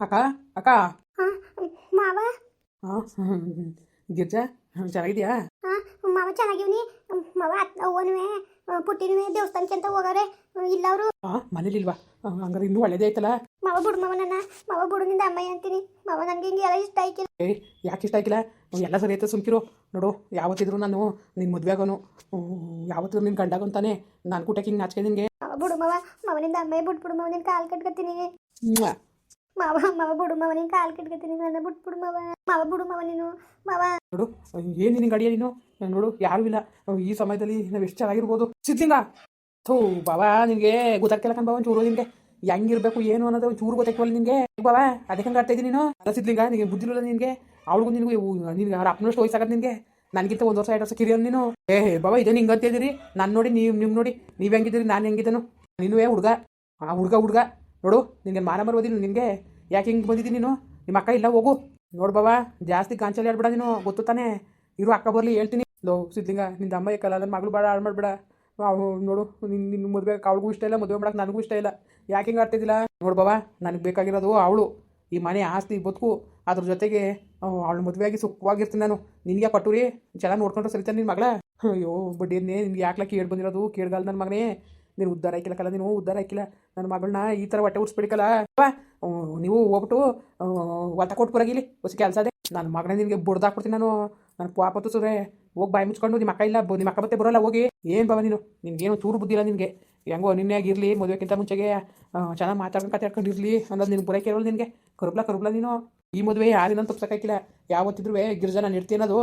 ಅಕ್ಕ ಅಕ್ಕ. ಮಾವ. ಗಿರ್ಜಾ ಚೆನ್ನಾಗಿದ್ಯಾ? ಮಾವ ಚೆನ್ನಾಗಿವ್ನಿ. ಮಾವ ಅವನುವೆ ಪುಟ್ಟಿನುವೆ ದೇವಸ್ಥಾನಕ್ಕೆ ಅಂತ ಹೋಗವ್ರೆ. ಇಲ್ಲ ಅವರು. ಹಾಂ ಮನೇಲಿಲ್ವಾ? ಆ, ಹಂಗಾರೆ ಇನ್ನೂ ಒಳ್ಳೇದೇ ಐತಲ್ಲ ಮಾವ ಬಿಡು ಮಾವ ನನ್ನ. ಮಾವ ಬಿಡು ನಿಂದ ಅಮ್ಮಯ್ಯ ಅಂತೀನಿ. ಮಾವ ನನಗೆ ಹಿಂಗೆ ಎಲ್ಲ ಇಷ್ಟ ಆಯ್ಕಿಲ್ಲ. ಏಯ್ ಯಾಕೆ ಇಷ್ಟ ಆಗಿಲ್ಲ ಎಲ್ಲ ಸರಿ ಐತೆ ಸುಮ್ಕಿರು. ನೋಡು ಯಾವತ್ತಿದ್ರು ನಾನು ನಿನ್ನ ಮದುವೆ ಆಗೋನು ಯಾವತ್ತಿದ್ರು ನಿನ್ನ ಗಂಡಾಗಂತಾನೆ. ನಾನು ಕೂಟಕ್ಕೆ ಹಿಂಗೆ ನಾಚ್ಕೆ ನಿನಗೆ. ಮಾವ ಬಿಡು ಮಾವ. ಮಾವನಿಂದ ಅಮ್ಮಯ್ಯ ಬಿಟ್ಬಿಡು ಮಾವ. ನಿನ್ನ ಕಾಲು ಕಟ್ಕೊತೀನಿ. ಮಾವ ಮಾವ ಬಿಡು ಮಾವ ನೀನು ಕಾಲು ಕಟ್ಕೊತೀನಿ, ನನ್ನ ಬಿಟ್ಬಿಡು ಮಾವ ಮಾವ ಬಿಡು ಮಾವ ನೀನು, ಮಾವ. ನೋಡು, ಏನು ನಿನ್ನ ಗಡಿಯ ನೀನು? ನೋಡು, ಯಾರು ಇಲ್ಲ. ಈ ಸಮಯದಲ್ಲಿ ನಾವ್ ಎಷ್ಟು ಚೆನ್ನಾಗಿರ್ಬೋದು. ಸಿದ್ಲಿಂಗ ಥೂ ಬಾಬಾ ನಿನಗೆ ಗೊತ್ತಾಗ್ತಿಲ್ಲ ಕಣ್ ಬಾವ ಚೂರು ನಿನಗೆ. ಹೆಂಗಿರ್ಬೇಕು, ಏನು ಅನ್ನೋದು ಚೂರು ಗೊತ್ತಾಗ್ತಿವಲ್ಲ ನಿನಗೆ. ಬಾಬಾ ಅದಕ್ಕೆ ಹಂಗ ಆಡ್ತಾ ನೀನು? ಅಲ್ಲ ಸಿದ್ಲಿಂಗ ನಿನಗೆ ಬುದ್ಧಿಲ್ಲ ನಿನಗೆ? ಅವಳಿಗೂ ನಿನಗೆ ನಿನಗೆ ಅವ್ರ ಅಪ್ಪನಷ್ಟು ವಯಸ್ಸಾಗತ್ತೆ ನಿನಗೆ. ನನಗಿಂತ ಒಂದು ವರ್ಷ ಎರಡು ವರ್ಷ ಕಿರಿಯ ನೀನು. ಏ ಬಾಬಾ ಇದೇ ಹಿಂಗೆ ಇದೀರಿ ನಾನು ನೋಡಿ ನೀವು, ನಿಮ್ ನೋಡಿ ನೀವು ಹೆಂಗಿದ್ದೀರಿ, ನಾನು ಹೆಂಗಿದ್ದೇನು? ನೀನು ಹುಡುಗ. ಆ ಹುಡುಗ ಹುಡುಗ. ನೋಡು ನಿನಗೆ ಮಾನ ಮರ್ಬೋದಿಲ್ಲ ನಿನಗೆ ಯಾಕೆ ಹಿಂಗೆ ಬಂದಿದ್ದೀನಿ ನೀನು? ನಿಮ್ಮ ಅಕ್ಕ ಇಲ್ಲ, ಹೋಗು. ನೋಡು ಬಾಬಾ, ಜಾಸ್ತಿ ಗಾಂಚಲಿ ಆಡ್ಬೇಡ ನೀನು. ಗೊತ್ತು ತಾನೇ? ಇರು, ಅಕ್ಕ ಬರಲಿ, ಹೇಳ್ತೀನಿ. ಲೋ, ಸಿದ್ಲಿಂಗ ನಿನ್ನ ಅಮ್ಮ ಏಕಲ್ಲ ನನ್ನ ಮಗಳು ಬೇಡ ಹಾಳು ಮಾಡಬೇಡ. ಅವು, ನೋಡು ನಿನ್ನ ನಿನ್ನ ಮದುವೆ ಅವಳಿಗೂ ಇಷ್ಟ ಇಲ್ಲ, ಮದುವೆ ಮಾಡಕ್ಕೆ ನನಗೂ ಇಷ್ಟ ಇಲ್ಲ. ಯಾಕೆ ಹಿಂಗೆ ಆಡ್ತಿದ್ದಿಲ್ಲ? ನೋಡು ಬಾಬಾ, ನನಗೆ ಬೇಕಾಗಿರೋದು ಅವಳು. ಈ ಮನೆ ಆಸ್ತಿ, ಬದುಕು. ಅದ್ರ ಜೊತೆಗೆ ಅವಳು ಮದುವೆಯಾಗಿ ಸುಖವಾಗಿರ್ತೀನಿ ನಾನು. ನಿನಗೆ ಪಟ್ಟುರಿ ಚೆನ್ನಾಗಿ ನೋಡ್ಕೊಂಡ್ರೆ ಸರಿತಾನೆ ನಿನ್ನ ಮಗಳ? ಅಯ್ಯೋ, ಬಡ್ಡಿಯನ್ನೇ, ನಿನ್ಗೆ ಯಾಕ್ಲ ಕೇಳಿ ಬಂದಿರೋದು ಕೇಳ್ಗಾಲ ನನ್ನ ಮಗನೇ. ನೀನು ಉದ್ದಾರ ಹಾಕಿಲ್ಲ ಆಯ್ಕಿಲ್ಲಕಲ್ಲ ನೀನು ಉದ್ದಾರ ಆಯ್ಕಿಲ್ಲ. ನನ್ನ ಮಗಳನ್ನ ಈ ಥರ ಹೊಟ್ಟೆ ಉಡ್ಸ್ಬಿಡಿಕಲ್ಲ. ನೀವು ಹೋಗ್ಬಿಟ್ಟು ಒತ್ತ ಕೊಟ್ಟು ಬರಗಿಲಿ ಹೊಸ ಕೆಲಸ ಅದೇ ನನ್ನ ಮಗನ ನಿನಗೆ ಬುಡ್ದಾಕ್ಬಿಡ್ತೀನಿ ನಾನು. ನನ್ನ ಪಾಪ ಸುರೇ ಹೋಗಿ ಬಾಯಿ ಮುಚ್ಕೊಂಡು, ನಿಮ್ಮ ಅಕ್ಕ ಇಲ್ಲ ನಿಮ್ಮ ಅಕ್ಕ ಮತ್ತೆ ಬರೋಲ್ಲ, ಹೋಗಿ. ಏನು ಬಾಬಾ ನೀನು? ನಿನ್ಗೇನು ಚೂರು ಬುದ್ಧಿಲ್ಲ ನಿನಗೆ. ಹೆಂಗೋ ನಿನ್ನೆ ಆಗಿರಲಿ, ಮದುವೆಕ್ಕಿಂತ ಮುಂಚೆಗೆ ಚೆನ್ನಾಗಿ ಮಾತಾಡ್ಕೊಂಡು ಕತ್ತಾಡ್ಕೊಂಡಿರಲಿ ಅಂದ್ರೆ ನಿನ್ಗೆ ಬರೋಕೆ ಇರೋಲ್ಲ ನಿನಗೆ. ಕರುಬ್ಲ ಕರುಬ್ಲ ನೀನು. ಈ ಮದುವೆ ಯಾರಿನ ತಪ್ಸಕ್ಕಾಗಿಲ್ಲ ಯಾವತ್ತಿದ್ರು ಗಿರ್ಜಾ ನಾನು ಇರ್ತೀನಿ ಅದು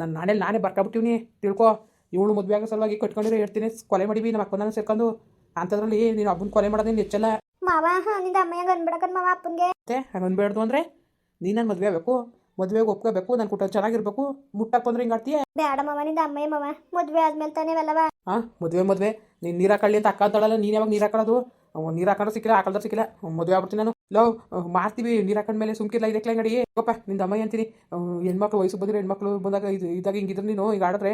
ನನ್ನ ನಾಳೆ ನಾನೇ ಬರ್ಕೊಬಿಟ್ಟಿವ್ನಿ. ತಿಳ್ಕೊ. ಇವಳು ಮದುವೆ ಆಗೋ ಸಲುವಾಗಿ ಕಟ್ಕೊಂಡಿರೋ ಇರ್ತೀನಿ ಕೊಲೆ ಮಾಡಿವಿ, ನಮ್ಮ ಅಕ್ಕನ ಸೇರ್ಕೊಂಡು. ಅಂಥದ್ರಲ್ಲಿ ನೀನು ಅಬ್ಬನ್ ಕೊಲೆ ಮಾಡೋದು ನೀನು ಹೆಚ್ಚಲ್ಲ ಮಾವ ನಿಂದ ಅಮ್ಮಯ್ಯ ಅನ್ಬಿಡಕನ್ ಮಾವ ಅಪ್ಪನಿಗೆ. ಮತ್ತೆ ಹಂಗೆ ಅನ್ಬೇಡ್ದು ಅಂದರೆ ನೀನು ನನ್ನ ಮದುವೆ ಆಗಬೇಕು ಮದುವೆಗೆ ಒಪ್ಕೋಬೇಕು ನನ್ ಕುಟುಂಬ ಚೆನ್ನಾಗಿರ್ಬೇಕು ಮುಟ್ಟಕ್ಕೆ ಬಂದ್ರೆ ಹಿಂಗೆ ಆಡ್ತೀಯ? ಬೇಡ ಮಾವ ನಿಂದ ಅಮ್ಮಯ್ಯ ಮಾವ ಮದುವೆ ಆದ್ಮೇಲೆ ತಾನೇ ಇವೆಲ್ಲವ ಹಾಂ ಮದುವೆ ಮದುವೆ. ನೀನು ನೀರು ಹಾಕೊಳ್ಳಿ ಅಂತ ಅಕ್ಕ ಅಂತಾಳಲ್ಲ ನೀನು ಯಾವಾಗ ನೀರು ಹಾಕೊಳ್ಳೋದು? ನೀರು ಹಾಕೊಂಡ್ರೆ ಸಿಕ್ಕಿಲ್ಲ ಹಾಕಲ್ದ್ರೆ ಸಿಕ್ಕಿಲ್ಲ ಮದುವೆ ಆಗ್ಬಿಡ್ತೀನಿ ನಾನು. ಲವ್ ಮಾಡ್ತೀವಿ, ನೀರು ಹಾಕೊಂಡ್ಮೇಲೆ ಸುಮ್ಕಿಲ್ಲ ಇದಕ್ಕೆ ನಡಿ. ಗೊಪ್ಪ ನಿಂದ ಅಮ್ಮಯ್ಯ ಅಂತೀನಿ. ಹೆಣ್ಮಕ್ಳು, ವಯಸ್ಸು ಬಂದಿರೋ ಹೆಣ್ಮಕ್ಳು ಬಂದಾಗ ಇದು, ಇದಾಗ ಹಿಂಗಿದ್ರೆ ನೀನು ಈಗ ಆಡಿದ್ರೆ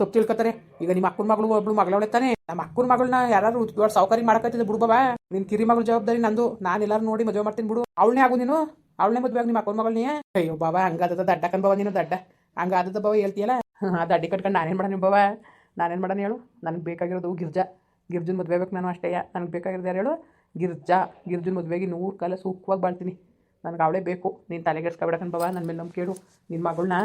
ತಪ್ಪು ತಿಳ್ಕೊತಾರೆ. ಈಗ ನಿಮ್ಮ ಅಕ್ಕನ ಮಗಳು, ಒಬ್ಳು ಮಗಳವಳೆ ತಾನೆ. ನಮ್ಮ ಅಕ್ಕನ ಮಗಳನ್ನ ಯಾರು ದೊಡ್ಡ ಸೌಕರ್ಯ ಮಾಡಕತ್ತಿದ್ದೆ ಬಿಡು ಬಾಬಾ. ನಿನ್ನ ಕಿರಿ ಮಗಳ ಜವಾಬ್ದಾರಿ ನಂದು. ನಾನು ಎಲ್ಲಾರು ನೋಡಿ ಮದುವೆ ಮಾಡ್ತೀನಿ ಬಿಡು. ಅವಳನ್ನೇ ಆಗು ನೀನು. ಅವಳನ್ನೇ ಮದುವೆ ನಿಮ್ಮ ಅಕ್ಕನ ಮಗಳನ್ನೇ ಅಯ್ಯೋ ಬಾಬಾ ಹಂಗಾದ ದಡ್ಡ ಕನ್ ಬಾಬಾ ನೀನು, ದಡ್ಡ. ಹಂಗಾದದ ಬಾಬಾ, ಹೇಳ್ತೀಯಲ್ಲ? ಆ ದಡ್ಡಿ ಕಟ್ಕೊಂಡು ನಾನೇನು ಮಾಡೋಣ ಬಾಬಾ? ನಾನೇನು ಮಾಡೋಣ ಹೇಳು? ನನಗೆ ಬೇಕಾಗಿರೋದು ಗಿರ್ಜಾ. ಗಿರ್ಜನ್ ಮದುವೆ ಬೇಕು ನಾನು ಅಷ್ಟೇ ನನಗೆ ಬೇಕಾಗಿರೋದು ಯಾರು ಹೇಳು? ಗಿರ್ಜಾ, ಗಿರ್ಜನ ಮದುವೆಗೆ ನೂರು ಕಾಲ ಸುಖವಾಗಿ ಬಾಳ್ತೀನಿ. ನನಗೆ ಅವಳೇ ಬೇಕು. ನೀನು ತಲೆಗೆಡ್ಸ್ಕೊಬೇಡಕನ್ ಬಾಬಾ ನನ್ನ ಮೇಲೆ ನಮ್ಮ ಕೇಳು ನಿನ್ನ ಮಗಳನ್ನ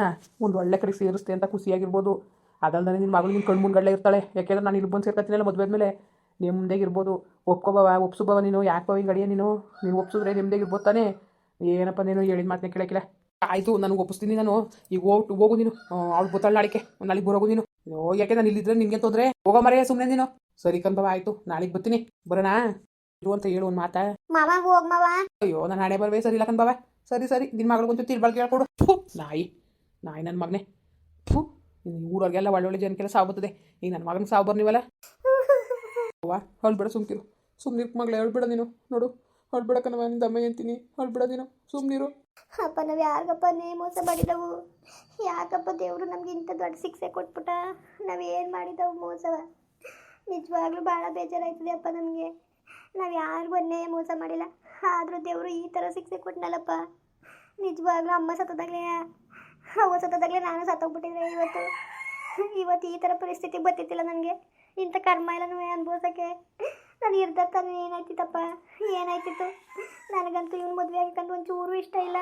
ಒಂದು ಒಳ್ಳೆ ಕಡೆಗೆ ಸೇರಿಸ್ತೆ ಅಂತ ಖುಷಿಯಾಗಿರ್ಬೋದು. ಅದಲ್ದೇ ನಿನ್ನ ಮಗಳು ನಿನ್ನ ಕಣ್ಣು ಇರ್ತಾಳೆ. ಯಾಕೆಂದ್ರೆ ನಾನು ಇಲ್ಲಿ ಬಂದು ಸೇರ್ಕೊತೀನಲ್ಲ ಮದುವೆ ಆದಮೇಲೆ ನೆಮ್ಮದಿಯಾಗಿರ್ಬೋದು ಒಪ್ಕೋ ಬಾವ ಒಪ್ಸು ಬಾವ ನೀನು. ಯಾಕೆ ಬಾವ ಗಡಿಯ ನೀನು? ನೀನು ಒಪ್ಸಿದ್ರೆ ನೆಮ್ಮದಿಯಾಗಿರ್ಬೋದು ತಾನೇ? ಏನಪ್ಪ ನೀನು ಹೇಳಿದ ಮಾತನ್ನ ಕೇಳಕ್ಕಿಲ್ಲ ಆಯಿತು, ನನಗೆ ಒಪ್ಪಿಸ್ತೀನಿ ನಾನು. ಈಗ ಹೋಗ್ಬಿಟ್ಟು ಹೋಗು ನೀನು. ಅವಳು ಗೊತ್ತಾಳೆ ನಾಳೆಗೆ ನಾಳೆಗೆ ಬರೋಗು ನೀನು. ಯಾಕೆ ನಾನು ಇಲ್ಲಿದ್ರೆ ನಿಮಗೆ ತೊಂದರೆ ಹೋಗೋ ಮರೆಯ ಸುಮ್ಮನೆ ನೀನು. ಸರಿ ಕಣ್ ಬಾವ ಆಯಿತು. ನಾಳೆಗೆ ಬರ್ತೀನಿ. ಬರೋಣ? ಇರು ಅಂತ ಹೇಳು ಒಂದು ಮಾತಾ. ಮಾವ ಹೋಗ್ ಮಾವ. ಅಯ್ಯೋ ನಾನು ಹಣೆ ಬರ್ಬೇ ಸರಿ ಇಲ್ಲ ಬಾ ಬಾವ. ಸರಿ ಸರಿ ನಿನ್ನ ಮಗಳಿಗೊಂಚು ತಿರ್ಬಾಳ್ಕೆ ಹೇಳ್ಕೊಡು ಥು, ನಾಯಿ. ನಾಯಿ ನನ್ನ ಮಗನೇ. ಥೂ ಊರವ್ರಿಗೆಲ್ಲ ಒಳ್ಳೊಳ್ಳೆ ಜನಕ್ಕೆಲ್ಲ ಸಾವು ಬರ್ತದೆ. ಈಗ ನನ್ನ ಮಗನಿಗೆ ಸಾವು ಬರ್ನಿವಲ್ಲ? ಅವ್ವ ಹೊಳ್ಬೇಡ ಸುಮ್ಕಿರು ಸುಮ್ಮನಿರು ಮಗಳೇ ಹೇಳ್ಬೇಡ ನೀನು. ನೋಡು ಹೊಳ್ಬೇಡ ಕಣವ ದಮ್ಮ ಅಮ್ಮ ಅಂತೀನಿ. ಹೊಳ್ಬೇಡ ನೀನು. ಸುಮ್ಮನಿರು ಅಪ್ಪ ನಾವು ಯಾರಿಗಪ್ಪನೇ ಮೋಸ ಮಾಡಿದವು? ಯಾಕಪ್ಪ ದೇವರು ನಮ್ಗೆ ಇಂಥ ದೊಡ್ಡ ಶಿಕ್ಷೆ ಕೊಟ್ಬಿಟ್ಟ? ನಾವೇನು ಮಾಡಿದವು ಮೋಸವ? ನಿಜವಾಗ್ಲೂ ಭಾಳ ಬೇಜಾರಾಯ್ತದೆ ಅಪ್ಪ ನಮಗೆ. ನಾವು ಯಾರಿಗೂ ಅನ್ಯಾಯ ಮೋಸ ಮಾಡಿಲ್ಲ. ಆದರೂ ದೇವರು ಈ ಥರ ಶಿಕ್ಷೆ ಕೊಟ್ಟನಲ್ಲಪ್ಪ ನಿಜವಾಗ್ಲೂ ಅಮ್ಮ ಸತ್ತದಾಗಲೇ ಅವ್ವ ಸತ್ತದಾಗಲೇ ನಾನು ಸತ್ತೋಗ್ಬಿಟ್ಟಿದ್ರೆ ಇವತ್ತು. ಇವತ್ತು ಈ ಥರ ಪರಿಸ್ಥಿತಿ ಬರ್ತಿತ್ತಿಲ್ಲ ನನಗೆ. ಇಂಥ ಕರ್ಮ ಎಲ್ಲನೂ ಅನುಭವಿಸೋಕ್ಕೆ. ನಾನು ಇರ್ದ ತಾನು ಏನಾಯ್ತಿತ್ತಪ್ಪ? ಏನಾಯ್ತಿತ್ತು? ನನಗಂತೂ ಇವ್ನು ಮದುವೆ ಆಗಕ್ಕಂತ ಒಂಚೂರು ಇಷ್ಟ ಇಲ್ಲ.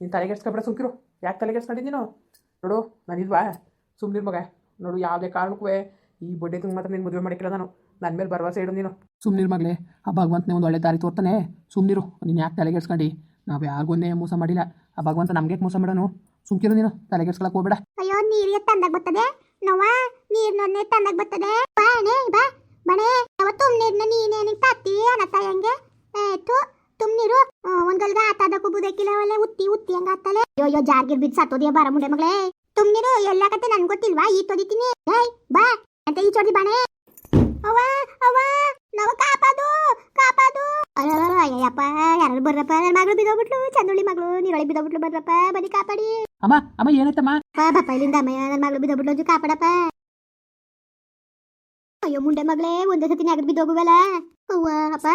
ನೀನು ತಲೆಗೆಡ್ಸ್ಕೊಬೇಡ ಸುಮ್ಕಿರು. ಯಾಕೆ ತಲೆಗೆಡ್ಸ್ಕೊಂಡಿದ್ದೀನಿ ನೀನು? ನೋಡು ನಾನಿಲ್ವಾ ಸುಮ್ಮನಿರು ಮಗ. ನೋಡು, ಯಾವುದೇ ಕಾರಣಕ್ಕೂ ಈ ಬಡ್ಡೆ ತುಂಬ ಮಾತ್ರ ನೀನು ಮದುವೆ ಮಾಡಿಕ್ಕಿಲ್ಲ ನಾನು. ನನ್ನ ಮೇಲೆ ಭರವಸೆ ಇಡು ನೀನು. ಸುಮ್ಮನಿರು ಮಗಳೇ, ಆ ಭಗವಂತನೇ ಒಂದು ಒಳ್ಳೆ ದಾರಿ ತೋರ್ತಾನೆ. ಸುಮ್ಮನಿರು ನೀನು ಯಾಕೆ ತಲೆಗೆಡ್ಸ್ಕೊಂಡು? ನಾವು ಯಾರಿಗೊಂದೇ ಮೋಸ ಮಾಡಿಲ್ಲ. ಆ ಭಗವಂತ ನಮಗೆ ಮೋಸ ಮಾಡೋನು? ಸುಮ್ಕಿರು ನೀನು ತಲೆಗೆಡ್ಸ್ಕೊಳಕ್ಕೆ ಹೋಗ್ಬೇಡ. ಅಯ್ಯೋ ನೀರಿಗೆ ತಂದಾಗ ಬರ್ತದೆ? ನೋವ ನೀರ್ನೊನ್ನೆ ತಂದಾಗ ಬರ್ತದೆ? ಬಾಣೆ ಬಾ. ಬಣೆ ತುಮ್ ನೀರ್ನ ನೀನೇ ನಿಂಗೆ ತಾತಿ ಅನ್ನತ್ತ ಹೆಂಗೆ? ಏತು ತುಮ್ ನೀರು ಒಂದ್ಗಲ್ಗ ಆತಾದಕ್ಕೂ ಬುದಕ್ಕಿಲ್ಲ, ಒಳ್ಳೆ ಉತ್ತಿ ಉತ್ತಿ ಹಂಗ ಆತಲೆ. ಅಯ್ಯೋ ಜಾರ್ಗಿರ್ ಬಿದ್ದು ಸತ್ತೋದಿಯ ಬಾರ ಮುಂಡೆ ಮಗಳೇ. ತುಮ್ ನೀರು ಕತೆ ನನ್ಗೆ ಗೊತ್ತಿಲ್ವಾ? ಈ ತೊದಿತೀನಿ ಏಯ್, ಬಾ. ಅಂತ ಈ ಚೋದಿ ಬಾಣೆ. ಅವ್ವ ಅವ್ವ. ನಾವು ಕಾಪಾದು ಕಾಪಾದು ಅಯ್ಯಪ್ಪ ಯಾರು ಬರ್ರಪ್ಪ ನನ್ನ ಮಗಳು ಬಿದ್ದೋಗ್ಬಿಟ್ಲು ಚಂದುಳ್ಳಿ ಮಗಳು ನೀರೊಳಿ ಬಿದ್ದೋಗ್ಬಿಟ್ಲು ಬರ್ರಪ್ಪ ಬನ್ನಿ ಕಾಪಾಡಿ. ಅಮ್ಮ ಅಮ್ಮ ಏನಾಯ್ತಮ್ಮ? ಬಾ ಬಪ್ಪ ಇಲ್ಲಿಂದ ಅಮ್ಮಯ್ಯ ನನ್ನ ಮಗಳು ಬಿದ್ದೋಗ್ಬಿಟ್ಲು ಒಂಚೂರು ಕಾಪಾಡಪ್ಪ. ಅಯ್ಯೋ ಮುಂಡೆ ಮಗಳೇ ಒಂದೇ ಸತಿ ನೆಗದ್ ಬಿದ್ದೋಗುವಲ್ಲ. ಅವ್ವ ಅಪ್ಪ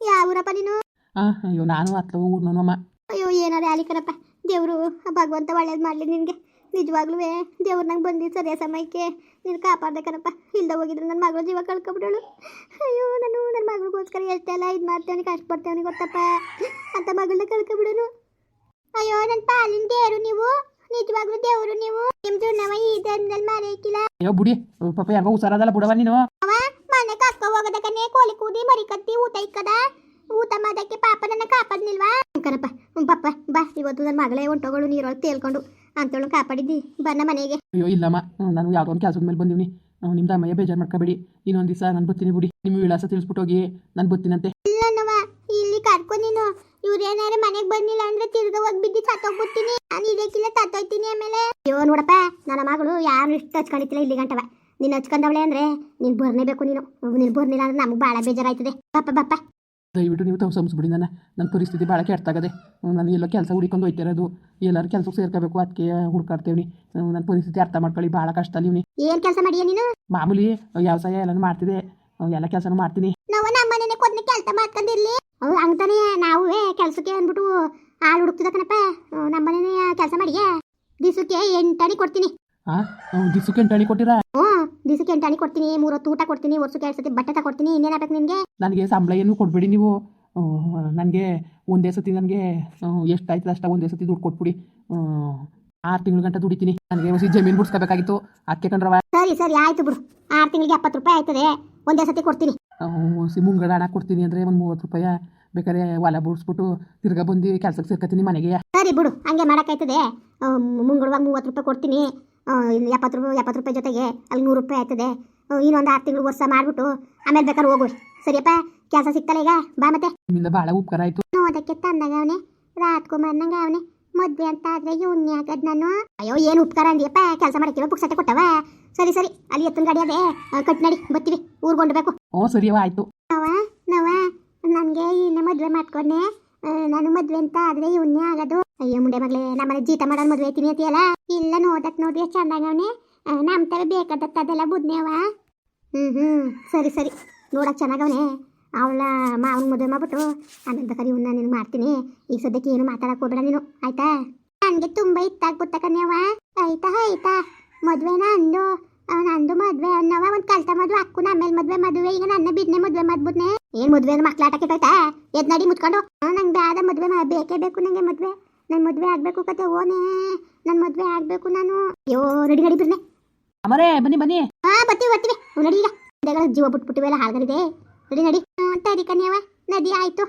ಯಾವ ಊರಪ್ಪ ನೀನು? ಅಯ್ಯೋ ನಾನು ಹತ್ಲ ಊರ್ನಮ್ಮ ಅಯ್ಯೋ ಏನಾರ ಆಲಿ ಕರಪ್ಪ ದೇವರು ಭಗವಂತ ಒಳ್ಳೇದು ಮಾಡಲಿ ನಿನಗೆ. ನಿಜವಾಗ್ಲೂ ದೇವ್ರ ನಂಗೆ ಬಂದಿದ್ದು ಸರಿಯ ಸಮಯಕ್ಕೆ. ನೀನು ಕಾಪಾಡ್ದೆ ಕಣಪ್ಪ ಇಲ್ದ ಹೋಗಿದ್ರೆ ನನ್ನ ಮಗಳು ಜೀವ ಕಳ್ಕೊಬಿಡೋಳು. ಅಯ್ಯೋ ನಾನು ನನ್ನ ಮಗಳಿಗೋಸ್ಕರ ಎಷ್ಟೆಲ್ಲ ಇದು ಮಾಡ್ತೇವನಿ ಕಷ್ಟಪಡ್ತೇವನಿ ಗೊತ್ತಪ್ಪ. ಅಂತ ಮಗಳನ್ನ ಕಳ್ಕೊಬಿಡೋನು. ಅಯ್ಯೋ ನನ್ನ ಪಾಲಿನ ದೇವರು ನೀವು. ನಿಜವಾಗ್ಲೂ ದೇವರು ನೀವು. ನಿಮ್ದು ನಾವು ಈ ಧರ್ಮದಲ್ಲಿ ಮರೆಯಕ್ಕಿಲ್ಲ ಅಯ್ಯೋ ಬುಡಿ. ಪಾಪ ಯಾಕ ಹುಷಾರದಲ್ಲ ಬಿಡವ ನೀನು. ಮನೆ ಕಕ್ಕ ಹೋಗೋದಕ್ಕನೆ ಕೋಳಿ ಕೂದಿ ಮರಿ ಕತ್ತಿ ಊಟ ಇಕ್ಕದ. ಊಟ ಮಾಡೋದಕ್ಕೆ ಪಾಪ ನನ್ನ ಕಾಪಾಡ್ನಿಲ್ವಾ? ಕಣಪ್ಪ ಪಾಪ ಬಾ ಇವತ್ತು ನನ್ನ ಮಗಳೇ ಹೊಂಟೋಗಳು ನೀರೊಳಗೆ ತೇಲ್ಕೊಂಡು. ಅಂತೇಳು ಕಾಪಾಡಿದ್ದಿ. ಬನ್ನ ಮನೆಗೆ. ಅಯ್ಯೋ ಇಲ್ಲಮ್ಮ. ನಾನು ಯಾವುದೋ ಒಂದು ಕೆಲಸದ ಮೇಲೆ ಬಂದೀನಿ ನಿಮ್ದು ಅಮ್ಮಯ್ಯ ಬೇಜಾರು ಮಾಡ್ಕೋಬೇಡಿ. ಇನ್ನೊಂದು ದಿವಸ ನಾನು ಬರ್ತೀನಿ ಬಿಡಿ. ನಿಮ್ಮ ವಿಳಾಸ ತಿಳಿಸ್ಬಿಟ್ಟು ಹೋಗಿ. ನಾನು ಬರ್ತೀನಂತೆ. ಇಲ್ಲನವ ಇಲ್ಲಿ ಕರ್ಕೊ ನೀನು. ಇವ್ರೇನಾರ ಮನೆಗೆ ಬಂದಿಲ್ಲ ಅಂದ್ರೆ ತಿರ್ಗ ಹೋಗಿ ಬಿದ್ದು ಸತ್ತೋಗ್ಬಿಡ್ತೀನಿ ನಾನು ಇದಕ್ಕಿಲ್ಲ ತತ್ತೋಯ್ತೀನಿ ಆಮೇಲೆ. ಅಯ್ಯೋ ನೋಡಪ್ಪ ನನ್ನ ಮಗಳು ಯಾರು ಇಷ್ಟು ಹಚ್ಕೊಂಡಿತ್ತಿಲ್ಲ ಇಲ್ಲಿ ಗಂಟವ ನೀನು ಹಚ್ಕೊಂಡವಳೆ ಅಂದ್ರೆ ನೀನು ಬರ್ನೇಬೇಕು ನೀನು. ನೀನು ಬರ್ನಿಲ್ಲ ಅಂದ್ರೆ ನಮ್ಗೆ ಭಾಳ ಬೇಜಾರಾಯ್ತದೆ. ಬಾಪ ಬಾಪ ದಯವಿಟ್ಟು ನೀವು ತಮ್ಮ ಸಂಸ್ಬಿಡಿ ನನ್ನ ನನ್ನ ಪರಿಸ್ಥಿತಿ ಭಾಳ ಕೆಟ್ಟಾಗದೆ ನಾನು ಎಲ್ಲೋ ಕೆಲಸ ಹುಡುಕೊಂಡು ಹೋಯ್ತಿರೋದು. ಎಲ್ಲರೂ ಕೆಲಸಕ್ಕೆ ಸೇರ್ಕೋಬೇಕು ಅದಕ್ಕೆ ಹುಡ್ಕಾಡ್ತೇವ್ನಿ. ನನ್ನ ಪರಿಸ್ಥಿತಿ ಅರ್ಥ ಮಾಡ್ಕೊಳ್ಳಿ ಭಾಳ ಕಷ್ಟ ಅಲ್ಲಿವ್ನಿ. ಏನ್ ಕೆಲಸ ಮಾಡಿ ನೀನು? ಮಾಮೂಲಿ ವ್ಯವಸಾಯ ಎಲ್ಲಾನು ಮಾಡ್ತಿದೆ ಎಲ್ಲ ಕೆಲಸನೂ ಮಾಡ್ತೀನಿ. ನಾವು ನಮ್ಮ ಮನೆನೇ ಕೊದ್ನಿ ಕೆಲಸ ಮಾಡ್ಕೊಂಡಿರ್ಲಿ ಹಂಗ್ತಾನೆ ನಾವು ಕೆಲಸಕ್ಕೆ ಅಂದ್ಬಿಟ್ಟು ಹಾಲು ಹುಡುಕ್ತಿದ ಕಣಪ್ಪ. ನಮ್ಮ ಮನೆನೇ ಕೆಲಸ ಮಾಡಿಯಾ? ದಿವಸಕ್ಕೆ ಎಂಟಾಣಿ ಕೊಡ್ತೀನಿ. ಹಾಂ ದಿಸಕ್ಕೆ ಹಳ್ಳಿ ಕೊಟ್ಟಿರಾ? ಹ್ಞೂ ದಿವಸಕ್ಕೆ ಎಂಟಣಿ ಕೊಡ್ತೀನಿ ಮೂರೊತ್ತು ಊಟ ಕೊಡ್ತೀನಿ ವರ್ಷಕ್ಕೆ ಎರಡು ಸತಿ ಬಟ್ಟೆ ತಗೊಡ್ತೀನಿ ಇನ್ನೇನಾಗಬೇಕು ನಿನಗೆ? ನನಗೆ ಸಂಬಳ ಏನು ಕೊಡಬೇಡಿ ನೀವು. ನನಗೆ ಒಂದೇ ಸತಿ ನನಗೆ ಎಷ್ಟು ಆಯ್ತದ ಅಷ್ಟ ಒಂದೇ ಸತಿ ದುಡ್ಡು ಕೊಟ್ಬಿಡಿ. ಆರು ತಿಂಗಳ ಗಂಟೆ ದುಡಿತೀನಿ. ನನಗೆ ಹೊಸ ಜಮೀನು ಬಿಡಿಸ್ಕೋಬೇಕಾಗಿತ್ತು. ಅದಕ್ಕೆ ಕಂಡ್ರವ? ಸರಿ ಸರಿ ಆಯ್ತು ಬಿಡು. ಆರು ತಿಂಗಳಿಗೆ ಎಪ್ಪತ್ತು ರೂಪಾಯಿ ಆಯ್ತದೆ ಒಂದೇ ಸತಿ ಕೊಡ್ತೀನಿ. ಮುಂಗಡ ಹಣ ಕೊಡ್ತೀನಿ ಅಂದರೆ ಒಂದು ಮೂವತ್ತು ರೂಪಾಯಿ ಬೇಕಾದ್ರೆ ಹೊಲ ಬುಡ್ಸ್ಬಿಟ್ಟು ತಿರ್ಗಾ ಬಂದು ಕೆಲಸಕ್ಕೆ ಸೇರ್ಕೊತೀನಿ ಮನೆಗೆ. ಸರಿ ಬಿಡು ಹಂಗೆ ಮಾಡೋಕ್ಕಾಯ್ತದೆ. ಮುಂಗಡವಾಗಿ ಮೂವತ್ತು ರೂಪಾಯಿ ಕೊಡ್ತೀನಿ. ಆ, ಎಪ್ಪತ್ತು ರೂಪಾಯಿ ಎಪ್ಪತ್ತು ರೂಪಾಯಿ ಜೊತೆಗೆ ಅಲ್ಲಿ ನೂರು ರೂಪಾಯಿ ಆಯ್ತದೆ. ಇನ್ನೊಂದು ಆರು ತಿಂಗಳು ವರ್ಷ ಮಾಡಿಬಿಟ್ಟು ಆಮೇಲೆ ಬೇಕಾದ್ರೆ ಹೋಗು. ಸರಿಯಪ್ಪ? ಕೆಲಸ ಸಿಗ್ತಲ್ಲ ಈಗ? ಬಾ ಮತ್ತೆ. ನಿಮ್ಮಿಂದ ಭಾಳ ಉಪಕಾರ ಆಯಿತು. ಅದಕ್ಕೆ ತಂದಾಗ ಅವನೆ ರಾಜ್ಕುಮಾರ್ನಂಗ ಅವನೇ ಮದ್ವೆ ಅಂತ ಆದ್ರೆ ಇವ್ನ ಆಗದ್ ನಾನು? ಅಯ್ಯೋ ಏನು ಉಪಕಾರ ಅಂದಿಯಪ್ಪ? ಕೆಲಸ ಮಾಡಕ್ಕಿವ ಪುಕ್ಸಟ್ಟೆ ಕೊಟ್ಟವ? ಸರಿ ಸರಿ ಅಲ್ಲಿ ಎತ್ತಿನ ಗಾಡಿ ಅದೇ. ಕಟ್ ನಡಿ ಬರ್ತೀವಿ ಊರ್ಗೊಂಡ್ಬೇಕು ಓ ಸರಿಯವ ಆಯ್ತು. ನವ ನವ ನನಗೆ ಇನ್ನೇ ಮದ್ವೆ ಮಾಡ್ಕೊಂಡೆ ನಾನು ಮದ್ವೆ ಅಂತ ಆದ್ರೆ ಇವನ್ನೇ ಆಗೋದು ಅಯ್ಯೋ ಮುಂಡೆ ಮಗಳೇ ನಮ್ಮನೆ ಜೀತ ಮಾಡೋದು ಮದುವೆ ಐತೀನಿ ಅತಿಯಲ್ಲ ಇಲ್ಲ ನೋಡಕ್ ನೋಡ್ರಿ ಎಷ್ಟು ಚಂದಾಗ ಅವನೆ ನಮ್ಮ ತರ ಬೇಕಾದತ್ತ ಅದೆಲ್ಲ ಬುದ್ನೇವ ಹ್ಮ್ ಹ್ಮ್, ಸರಿ ಸರಿ. ನೋಡಕ್ ಚೆನ್ನಾಗವನೆ ಅವಳ ಮಾವನ ಮದುವೆ ಮಾಡ್ಬಿಟ್ಟು ಆಮೇಲೆ ಬೇಕಾದ್ರೆ ಇವನ್ನ ನೀನು ಮಾಡ್ತೀನಿ. ಈಗ ಸದ್ಯಕ್ಕೆ ಏನು ಮಾತಾಡಕ್ ಹೋಗ್ಬೇಡ ನೀನು. ಆಯ್ತಾ? ನನಗೆ ತುಂಬಾ ಇತ್ತಾಗ್ಬಿಟ್ಟ ಕನ್ಯವ ಆಯ್ತಾ ಆಯ್ತಾ ಮದುವೆನ ಅಂದು ನಂದು ಮದುವೆ ಅನ್ನವ. ಒಂದ್ ಕಲ್ತ ಮದುವೆ, ಅಕ್ಕುನ ಆಮೇಲೆ ಮದ್ವೆ ಮದುವೆ. ಈಗ ನನ್ನ ಬಿಡ್ನೆ ಮದ್ವೆ ಮಾಡ್ಬಿಟ್ನೆ. ಏನ್ ಮದುವೆ ಮಕ್ಳ ಆಟಕ್ಕೆ ಆಯ್ತಾ ಎದ್ ನಡಿ ಮುಚ್ಕೊಂಡು ನಂಗೆ ಮದುವೆ ಮದ್ವೆ ಬೇಕೇ ಬೇಕು ನನಗೆ ಮದ್ವೆ. ನನ್ ಮದ್ವೆ ಆಗ್ಬೇಕು ಕತೆ ಓನೇ. ನನ್ನ ಮದ್ವೆ ಆಗ್ಬೇಕು ನಾನು. ಅಯ್ಯೋ ರೆಡಿ ರೆಡಿ ಬಿಡ್ನೆ ಅಮರೇ ಬನ್ನಿ ಬನ್ನಿ. ಹಾ ಬರ್ತೀವಿ ಬರ್ತೀವಿ. ನಡಿ ಈಗ ಜೀವ ಬಿಟ್ಬಿಟ್ಟಿವೆಲ್ಲ ಹಾಳ್ಗರಿದೆ ನಡಿ ನಡಿ. ತಡಿ ಕನ್ಯವ ನದಿ ಆಯ್ತು.